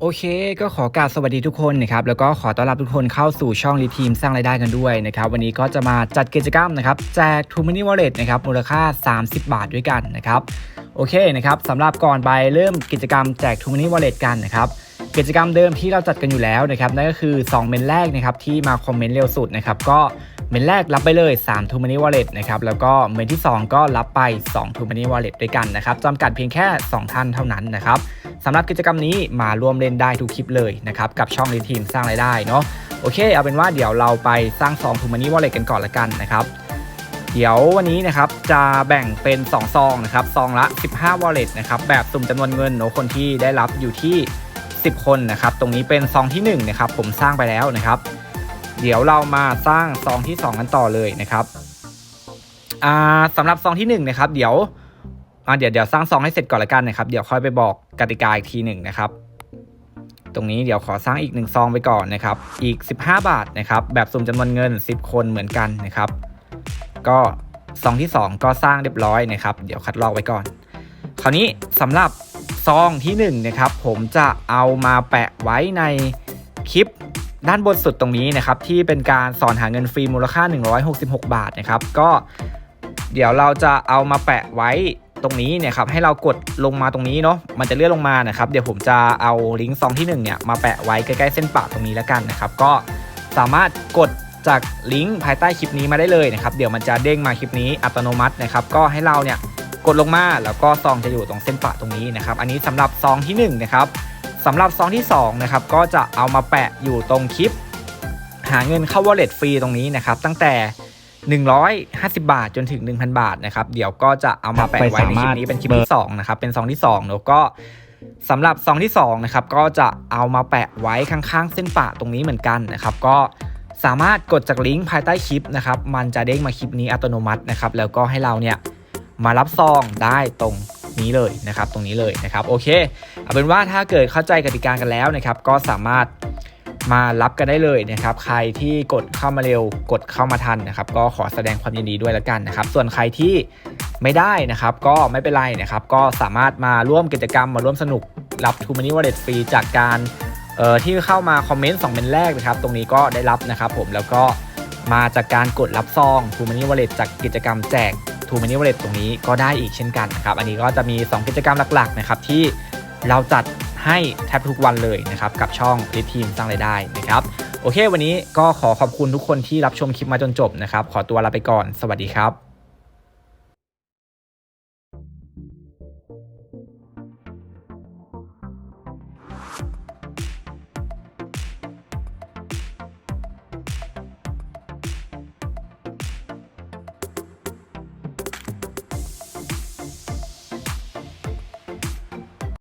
โอเค ก็ขอกราบสวัสดีทุกคนนะครับแล้วก็ขอต้อนรับทุกคนเข้าสู่ช่องรีทีมสร้างรายได้กันด้วยนะครับวันนี้ก็จะมาจัดกิจกรรมนะครับแจก t ูมินิวอลเล็ตนะครับมูลค่า 30 บาทด้วยกันนะครับโอเคนะครับสำหรับก่อนไปเริ่มกิจกรรมแจก t ูมินิวอลเล็ตกันนะครับกิจกรรมเดิมที่เราจัดกันอยู่แล้วนะครับนั่นก็คือ 2 เมนแรกนะครับที่มาคอมเมนต์เร็วสุดนะครับก็ เมนแรกรับไปเลย3 t ูมินิวอลเล็ตนะครับแล้วก็เมนที่ 2 ก็รับไป2 t ูมินิวอลเล็ตด้วยกันนะครับจำกัดเพียงแค่ 2 ท่านเท่านั้นนะครับสำหรับกิจกรรมนี้มาร่วมเล่นได้ทุกคลิปเลยนะครับกับช่องรีทีมสร้างรายได้เนาะโอเค เอาเป็นว่าเดี๋ยวเราไปสร้างซองทูมานี่วอลเล็ตกันก่อนละกันนะครับเดี๋ยววันนี้นะครับจะแบ่งเป็น 2 ซองนะครับซองละ 15 wallet นะครับแบบสุ่มจำนวนเงินเนาะคนที่ได้รับอยู่ที่ 10 คนนะครับตรงนี้เป็นซองที่1นะครับผมสร้างไปแล้วนะครับ เดี๋ยวเรามาสร้างซองที่ 2 กันต่อเลยนะครับอ่าสำหรับซองที่1นะครับเดี๋ยวอ่าเดี๋ยวเดี๋ยวสร้างซองให้เสร็จก่อนละกันนะครับ เดี๋ยวค่อยไปบอกกติกาอีกทีหนึ่งนะครับ ตรงนี้เดี๋ยวขอสร้างอีกหนึ่งซองไปก่อนนะครับ อีก 15 บาทนะครับ แบบสุ่มจำนวนเงิน 10 คนเหมือนกันนะครับ ก็ซองที่ 2 ก็สร้างเรียบร้อยนะครับ เดี๋ยวคัดลอกไว้ก่อน คราวนี้สำหรับซองที่1นะครับผมจะเอามาแปะไว้ในคลิป ด้านบนสุดตรงนี้นะครับที่เป็นการสอนหาเงินฟรีมูลค่า 166 บาทนะครับก็เดี๋ยวเราจะเอามาแปะไว้ตรงนี้เนี่ยครับให้เรากดลงมาตรงนี้เนาะมันจะเลื่อนลงมานะครับเดี๋ยวผมจะเอาลิงก์ซองที่1เนี่ยมาแปะไว้ใกล้ๆเส้นปากตรงนี้แล้วกันนะครับก็สามารถกดจากลิงก์ภายใต้คลิปนี้มาได้เลยนะครับเดี๋ยวมันจะเด้งมาคลิปนี้อัตโนมัตินะครับก็ให้เราเนี่ยกดลงมาแล้วก็ซองจะอยู่ตรงเส้นปะตรงนี้นะครับอันนี้สำหรับซองที่1นะครับ สำหรับซองที่2นะครับก็จะเอามาแปะอยู่ตรงคลิป หาเงินเข้า wallet ฟรีตรงนี้นะครับตั้งแต่ 150 บาทจนถึง 1,000 บาทนะครับเดี๋ยวก็จะเอามาแปะไว้ในคลิปนี้เป็นคลิปที่2นะครับเป็นซองที่2แล้วก็สำหรับซองที่2นะครับก็จะเอามาแปะไว้ข้างๆ เส้นปะตรงนี้เหมือนกันนะครับก็สามารถกดจากลิงก์ภายใต้คลิปนะครับมันจะเด้งมาคลิปนี้อัตโนมัตินะครับแล้วก็ให้เราเนี่ยมารับซองได้ตรง นี้เลยนะครับ ตรงนี้เลยนะครับโอเคเอาเป็นว่าถ้าเกิดเข้าใจกติกากันแล้วนะครับ ก็สามารถมารับกันได้เลยนะครับ ใครที่กดเข้ามาเร็วกดเข้ามาทันนะครับ ก็ขอแสดงความยินดีด้วยแล้วกันนะครับ ส่วนใครที่ไม่ได้นะครับ ก็ไม่เป็นไรนะครับ ก็สามารถมาร่วมกิจกรรมมาร่วมสนุกรับ t ูมินิวอลเล็ตฟรีจากการเอ่อที่เข้ามาคอมเมนต์2เป็นแรกนะครับ ตรงนี้ก็ได้รับนะครับ ผมแล้วก็มาจากการกดรับซอง t ูมินิวอลเล็ตจากกิจกรรมแจก t ูมินิวอลเล็ตตรงนี้ก็ได้อีกเช่นกันนะครับ อันนี้ก็จะมี 2 กิจกรรมหลักๆนะครับที่เราจัดให้แทบทุกวันเลยนะครับกับช่องรีทีมสร้างรายได้นะครับโอเค วันนี้ก็ขอขอบคุณทุกคนที่รับชมคลิปมาจนจบนะครับ ขอตัวลาไปก่อน สวัสดีครับ